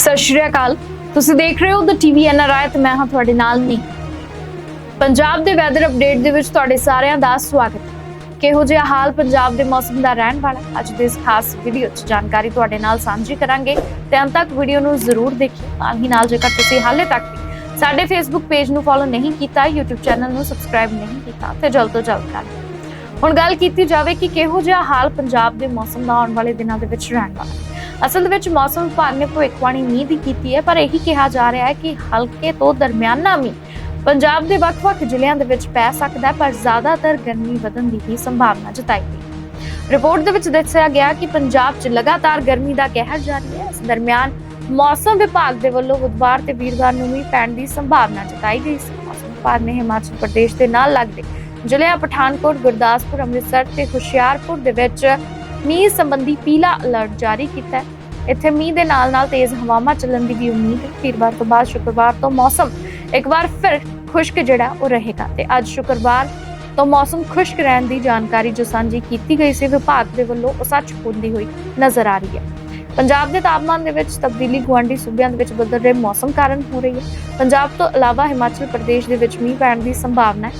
ਸਤਿ ਸ਼੍ਰੀ ਅਕਾਲ। ਤੁਸੀਂ ਦੇਖ ਰਹੇ ਹੋ ਦ ਟੀਵੀ ਐਨਆਰਆਈ ਤੇ ਮੈਂ ਹਾਂ ਤੁਹਾਡੇ ਨਾਲ ਨੀ ਪੰਜਾਬ ਦੇ ਵੈਦਰ ਅਪਡੇਟ ਦੇ ਵਿੱਚ ਤੁਹਾਡੇ ਸਾਰਿਆਂ ਦਾ ਸਵਾਗਤ। ਕਿਹੋ ਜਿਹਾ ਹਾਲ ਪੰਜਾਬ ਦੇ ਮੌਸਮ ਦਾ ਰਹਿਣ ਵਾਲਾ? ਅੱਜ ਦੇ ਇਸ ਖਾਸ ਵੀਡੀਓ 'ਚ ਜਾਣਕਾਰੀ ਤੁਹਾਡੇ ਨਾਲ ਸਾਂਝੀ ਕਰਾਂਗੇ। ਤੇ ਅੰਤ ਤੱਕ ਵੀਡੀਓ ਨੂੰ ਜ਼ਰੂਰ ਦੇਖਿਓ। ਨਾਲ ਹੀ ਨਾਲ ਜੇਕਰ ਤੁਸੀਂ ਹਾਲੇ ਤੱਕ ਸਾਡੇ ਫੇਸਬੁੱਕ ਪੇਜ ਨੂੰ ਫੋਲੋ ਨਹੀਂ ਕੀਤਾ, YouTube ਚੈਨਲ ਨੂੰ ਸਬਸਕ੍ਰਾਈਬ ਨਹੀਂ ਕੀਤਾ, ਤੇ ਜਲਦ ਤੋਂ ਜਲਦ ਕਰ ਲਓ। ਹੁਣ ਗੱਲ ਕੀਤੀ ਜਾਵੇ ਕਿ ਕਿਹੋ ਜਿਹਾ ਹਾਲ ਪੰਜਾਬ ਦੇ ਮੌਸਮ ਦਾ ਆਉਣ ਵਾਲੇ ਦਿਨਾਂ ਦੇ ਵਿੱਚ ਰਹਿਣ ਵਾਲਾ? ਅਸਲ ਦੇ ਵਿੱਚ ਮੌਸਮ ਵਿਭਾਗ ਨੇ ਭਵਿੱਖਬਾਣੀ ਨਹੀਂ ਦੀ ਕੀਤੀ ਹੈ, ਪਰ ਇਹੀ ਕਿਹਾ ਜਾ ਰਿਹਾ ਹੈ ਕਿ ਹਲਕੇ ਤੋਂ ਦਰਮਿਆਨਾ ਮੀਂਹ ਪੰਜਾਬ ਦੇ ਵੱਖ-ਵੱਖ ਜ਼ਿਲ੍ਹਿਆਂ ਦੇ ਵਿੱਚ ਪੈ ਸਕਦਾ ਪਰ ਜ਼ਿਆਦਾਤਰ ਗਰਮੀ ਵਧਣ ਦੀ ਹੀ ਸੰਭਾਵਨਾ ਜਤਾਈ ਗਈ ਰਿਪੋਰਟ ਦੇ ਵਿੱਚ ਦੱਸਿਆ ਗਿਆ ਕਿ ਪੰਜਾਬ 'ਚ ਲਗਾਤਾਰ ਗਰਮੀ ਦਾ ਕਹਿਰ ਜਾਰੀ ਹੈ। ਇਸ ਦਰਮਿਆਨ ਮੌਸਮ ਵਿਭਾਗ ਦੇ ਵੱਲੋਂ ਬੁੱਧਵਾਰ ਤੇ ਵੀਰਵਾਰ ਨੂੰ ਮੀਂਹ ਪੈਣ ਦੀ ਸੰਭਾਵਨਾ ਜਤਾਈ ਗਈ ਸੀ। ਮੌਸਮ ਵਿਭਾਗ ਨੇ ਹਿਮਾਚਲ ਪ੍ਰਦੇਸ਼ ਦੇ ਨਾਲ ਲੱਗਦੇ ਜ਼ਿਲ੍ਹਿਆਂ ਪਠਾਨਕੋਟ, ਗੁਰਦਾਸਪੁਰ, ਅੰਮ੍ਰਿਤਸਰ ਤੇ ਹੁਸ਼ਿਆਰਪੁਰ ਦੇ ਵਿੱਚ ਮੀਂਹ ਸੰਬੰਧੀ ਪੀਲਾ ਅਲਰਟ ਜਾਰੀ ਕੀਤਾ ਹੈ। ਇੱਥੇ ਮੀਂਹ ਦੇ ਨਾਲ-ਨਾਲ ਤੇਜ਼ ਹਵਾਵਾਂ ਚੱਲਣ ਦੀ ਵੀ ਉਮੀਦ ਹੈ। ਵੀਰਵਾਰ ਤੋਂ ਬਾਅਦ ਸ਼ੁੱਕਰਵਾਰ ਤੋਂ ਮੌਸਮ ਇੱਕ ਵਾਰ ਫਿਰ ਖੁਸ਼ਕ ਜਿਹੜਾ ਉਹ ਰਹੇਗਾ ਤੇ ਅੱਜ ਸ਼ੁੱਕਰਵਾਰ ਤੋਂ ਮੌਸਮ ਖੁਸ਼ਕ ਰਹਿਣ ਦੀ ਜਾਣਕਾਰੀ ਜੋ ਸਾਂਝੀ ਕੀਤੀ ਗਈ ਸੀ, ਵਿਭਾਗ ਦੇ ਵੱਲੋਂ ਉਹ ਸੱਚ ਹੁੰਦੀ ਹੋਈ ਨਜ਼ਰ ਆ ਰਹੀ ਹੈ। ਪੰਜਾਬ ਦੇ ਤਾਪਮਾਨ ਦੇ ਵਿੱਚ ਤਬਦੀਲੀ ਗੁਆਂਢੀ ਸੂਬਿਆਂ ਦੇ ਵਿੱਚ ਬਦਲ ਰਹੇ ਮੌਸਮ ਕਾਰਨ ਹੋ ਰਹੀ ਹੈ। ਪੰਜਾਬ ਤੋਂ ਇਲਾਵਾ ਹਿਮਾਚਲ ਪ੍ਰਦੇਸ਼ ਦੇ ਵਿੱਚ ਮੀਂਹ ਪੈਣ ਦੀ ਸੰਭਾਵਨਾ ਹੈ,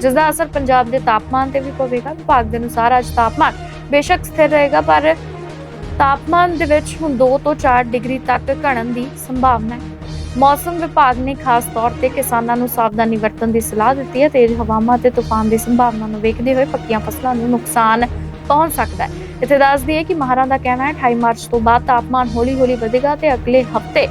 ਜਿਸ ਦਾ ਅਸਰ ਪੰਜਾਬ ਦੇ ਤਾਪਮਾਨ ਤੇ ਵੀ ਪਵੇਗਾ। ਵਿਭਾਗ ਦੇ ਅਨੁਸਾਰ ਅੱਜ ਤਾਪਮਾਨ ਬੇਸ਼ੱਕ ਸਥਿਰ ਰਹੇਗਾ, ਪਰ ਤਾਪਮਾਨ ਦੇ ਵਿੱਚ ਹੁਣ 2 ਤੋਂ 4 ਡਿਗਰੀ ਤੱਕ ਘਟਣ ਦੀ ਸੰਭਾਵਨਾ ਹੈ। ਮੌਸਮ ਵਿਭਾਗ ਨੇ ਖਾਸ ਤੌਰ ਤੇ ਕਿਸਾਨਾਂ ਨੂੰ ਸਾਵਧਾਨੀ ਵਰਤਣ ਦੀ ਸਲਾਹ ਦਿੱਤੀ ਹੈ। ਤੇਜ਼ ਹਵਾਵਾਂ ਤੇ ਤੂਫਾਨ ਦੀ ਸੰਭਾਵਨਾ ਨੂੰ ਵੇਖਦੇ ਹੋਏ ਪੱਕੀਆਂ ਫਸਲਾਂ ਨੂੰ ਨੁਕਸਾਨ ਪਹੁੰਚ ਸਕਦਾ ਹੈ। ਇੱਥੇ ਦੱਸ ਦਈਏ ਕਿ ਮਾਹਰਾਂ ਦਾ ਕਹਿਣਾ ਹੈ 28 ਮਾਰਚ ਤੋਂ ਬਾਅਦ ਤਾਪਮਾਨ ਹੌਲੀ-ਹੌਲੀ ਵਧੇਗਾ ਤੇ ਅਗਲੇ ਹਫ਼ਤੇ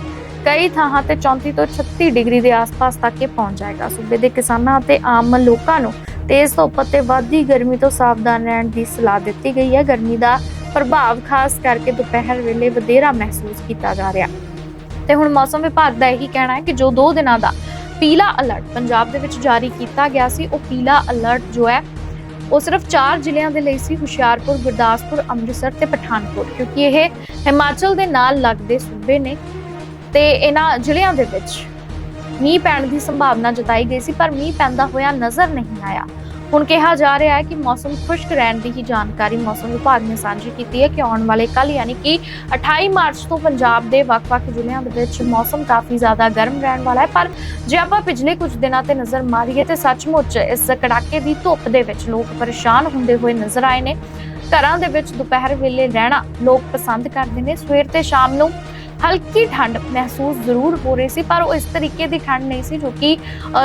ਕਈ ਥਾਵਾਂ ਤੇ 34 ਤੋਂ 36 ਡਿਗਰੀ ਦੇ ਆਸ-ਪਾਸ ਤੱਕ ਇਹ ਪਹੁੰਚ ਜਾਏਗਾ। ਸੂਬੇ ਦੇ ਕਿਸਾਨਾਂ ਅਤੇ ਆਮ ਲੋਕਾਂ ਨੂੰ ਤੇਜ਼ ਧੁੱਪ ਅਤੇ ਵੱਧਦੀ ਗਰਮੀ ਤੋਂ ਸਾਵਧਾਨ ਰਹਿਣ ਦੀ ਸਲਾਹ ਦਿੱਤੀ ਗਈ ਹੈ। ਗਰਮੀ ਦਾ ਪ੍ਰਭਾਵ ਖਾਸ ਕਰਕੇ ਦੁਪਹਿਰ ਵੇਲੇ ਵਧੇਰਾ ਮਹਿਸੂਸ ਕੀਤਾ ਜਾ ਰਿਹਾ। ਤੇ ਹੁਣ ਮੌਸਮ ਵਿਭਾਗ ਦਾ ਇਹੀ ਕਹਿਣਾ ਹੈ ਕਿ ਜੋ 2 ਦਿਨਾਂ ਦਾ ਪੀਲਾ ਅਲਰਟ ਪੰਜਾਬ ਦੇ ਵਿੱਚ ਜਾਰੀ ਕੀਤਾ ਗਿਆ ਸੀ, ਉਹ ਪੀਲਾ ਅਲਰਟ ਜੋ ਹੈ, ਉਹ ਸਿਰਫ 4 ਜ਼ਿਲ੍ਹਿਆਂ ਦੇ ਲਈ ਸੀ, ਹੁਸ਼ਿਆਰਪੁਰ, ਗੁਰਦਾਸਪੁਰ, ਅੰਮ੍ਰਿਤਸਰ ਤੇ ਪਠਾਨਕੋਟ, ਕਿਉਂਕਿ ਇਹ ਹਿਮਾਚਲ ਦੇ ਨਾਲ ਲੱਗਦੇ ਸੂਬੇ ਨੇ ਤੇ ਇਹਨਾਂ ਜ਼ਿਲ੍ਹਿਆਂ ਦੇ ਵਿੱਚ ਮੀਂਹ ਪੈਣ ਦੀ ਸੰਭਾਵਨਾ ਜਤਾਈ ਗਈ ਸੀ, ਪਰ ਮੀਂਹ ਪੈਂਦਾ ਹੋਇਆ ਨਜ਼ਰ ਨਹੀਂ ਆਇਆ। ਹੁਣ ਕਿਹਾ ਜਾ ਰਿਹਾ ਹੈ ਕਿ ਮੌਸਮ ਖੁਸ਼ਕ ਰਹਿਣ ਦੀ ਹੀ ਜਾਣਕਾਰੀ ਮੌਸਮ ਵਿਭਾਗ ਨੇ ਸਾਂਝੀ ਕੀਤੀ ਹੈ ਕਿ ਆਉਣ ਵਾਲੇ ਕੱਲ ਯਾਨੀ ਕਿ 28 ਮਾਰਚ ਤੋਂ ਪੰਜਾਬ ਦੇ ਵੱਖ-ਵੱਖ ਜ਼ਿਲ੍ਹਿਆਂ ਦੇ ਵਿੱਚ ਮੌਸਮ ਕਾਫੀ ਜ਼ਿਆਦਾ ਗਰਮ ਰਹਿਣ ਵਾਲਾ ਹੈ, ਪਰ ਜੇ ਆਪਾਂ ਪਿਛਲੇ ਕੁਝ ਦਿਨਾਂ ਤੇ ਨਜ਼ਰ ਮਾਰੀਏ ਤੇ ਸੱਚਮੁੱਚ ਇਸ ਕੜਾਕੇ ਦੀ ਧੁੱਪ ਦੇ ਵਿੱਚ ਲੋਕ ਪਰੇਸ਼ਾਨ ਹੁੰਦੇ ਹੋਏ ਨਜ਼ਰ ਆਏ ਨੇ। ਘਰਾਂ ਦੇ ਵਿੱਚ ਦੁਪਹਿਰ ਵੇਲੇ ਰਹਿਣਾ ਲੋਕ ਪਸੰਦ ਕਰਦੇ ਨੇ। ਸਵੇਰ ਤੇ ਸ਼ਾਮ ਨੂੰ ਹਲਕੀ ਠੰਡ ਮਹਿਸੂਸ ਜ਼ਰੂਰ ਹੋ ਰਹੀ ਸੀ, ਪਰ ਉਹ ਇਸ ਤਰੀਕੇ ਦੀ ਠੰਡ ਨਹੀਂ ਸੀ ਜੋ ਕਿ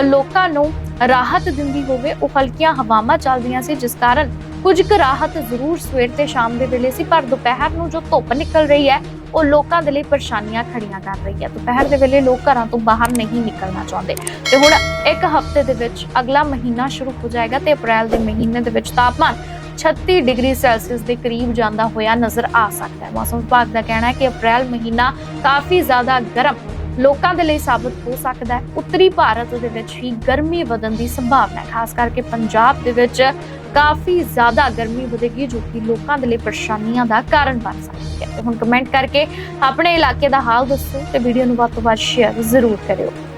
ਲੋਕਾਂ ਨੂੰ ਰਾਹਤ ਦਿੰਦੀ ਹੋਵੇ। ਉਹ ਹਲਕੀਆਂ ਹਵਾਵਾਂ ਚੱਲਦੀਆਂ ਸੀ, ਜਿਸ ਕਾਰਨ ਕੁਝ ਕੁ ਰਾਹਤ ਜ਼ਰੂਰ ਸਵੇਰ ਤੇ ਸ਼ਾਮ ਦੇ ਵੇਲੇ ਸੀ, ਪਰ ਦੁਪਹਿਰ ਨੂੰ ਜੋ ਧੁੱਪ ਨਿਕਲ ਰਹੀ ਹੈ, ਉਹ ਲੋਕਾਂ ਦੇ ਲਈ ਪਰੇਸ਼ਾਨੀਆਂ ਖੜੀਆਂ ਕਰ ਰਹੀ ਹੈ। ਦੁਪਹਿਰ ਦੇ ਵੇਲੇ ਲੋਕ ਘਰਾਂ ਤੋਂ ਬਾਹਰ ਨਹੀਂ ਨਿਕਲਣਾ ਚਾਹੁੰਦੇ। ਤੇ ਹੁਣ ਇੱਕ ਹਫ਼ਤੇ ਦੇ ਵਿੱਚ ਅਗਲਾ ਮਹੀਨਾ ਸ਼ੁਰੂ ਹੋ ਜਾਏਗਾ ਤੇ ਅਪ੍ਰੈਲ ਦੇ ਮਹੀਨੇ ਦੇ ਵਿੱਚ ਤਾਪਮਾਨ 36 ਡਿਗਰੀ ਸੈਲਸੀਅਸ ਦੇ ਕਰੀਬ ਜਾਂਦਾ ਹੋਇਆ ਨਜ਼ਰ ਆ ਸਕਦਾ ਹੈ। ਮੌਸਮ ਵਿਭਾਗ ਦਾ ਕਹਿਣਾ ਹੈ ਕਿ ਅਪ੍ਰੈਲ ਮਹੀਨਾ ਕਾਫੀ ਜ਼ਿਆਦਾ ਗਰਮ ਲੋਕਾਂ ਦੇ ਲਈ ਸਾਬਤ ਹੋ ਸਕਦਾ ਹੈ। ਉੱਤਰੀ ਭਾਰਤ ਦੇ ਵਿੱਚ ਹੀ ਗਰਮੀ ਵਧਣ ਦੀ ਸੰਭਾਵਨਾ ਹੈ। ਖਾਸ ਕਰਕੇ ਪੰਜਾਬ ਦੇ ਵਿੱਚ ਕਾਫੀ ਜ਼ਿਆਦਾ ਗਰਮੀ ਵਧੇਗੀ, ਜੋ ਕਿ ਲੋਕਾਂ ਦੇ ਲਈ ਪਰੇਸ਼ਾਨੀਆਂ ਦਾ ਕਾਰਨ ਬਣ ਸਕਦੀ ਹੈ। ਤੇ ਹੁਣ ਕਮੈਂਟ ਕਰਕੇ ਆਪਣੇ ਇਲਾਕੇ ਦਾ ਹਾਲ ਦੱਸੋ ਤੇ ਵੀਡੀਓ ਨੂੰ ਵੱਧ ਤੋਂ ਵੱਧ ਸ਼ੇਅਰ ਜ਼ਰੂਰ ਕਰਿਓ।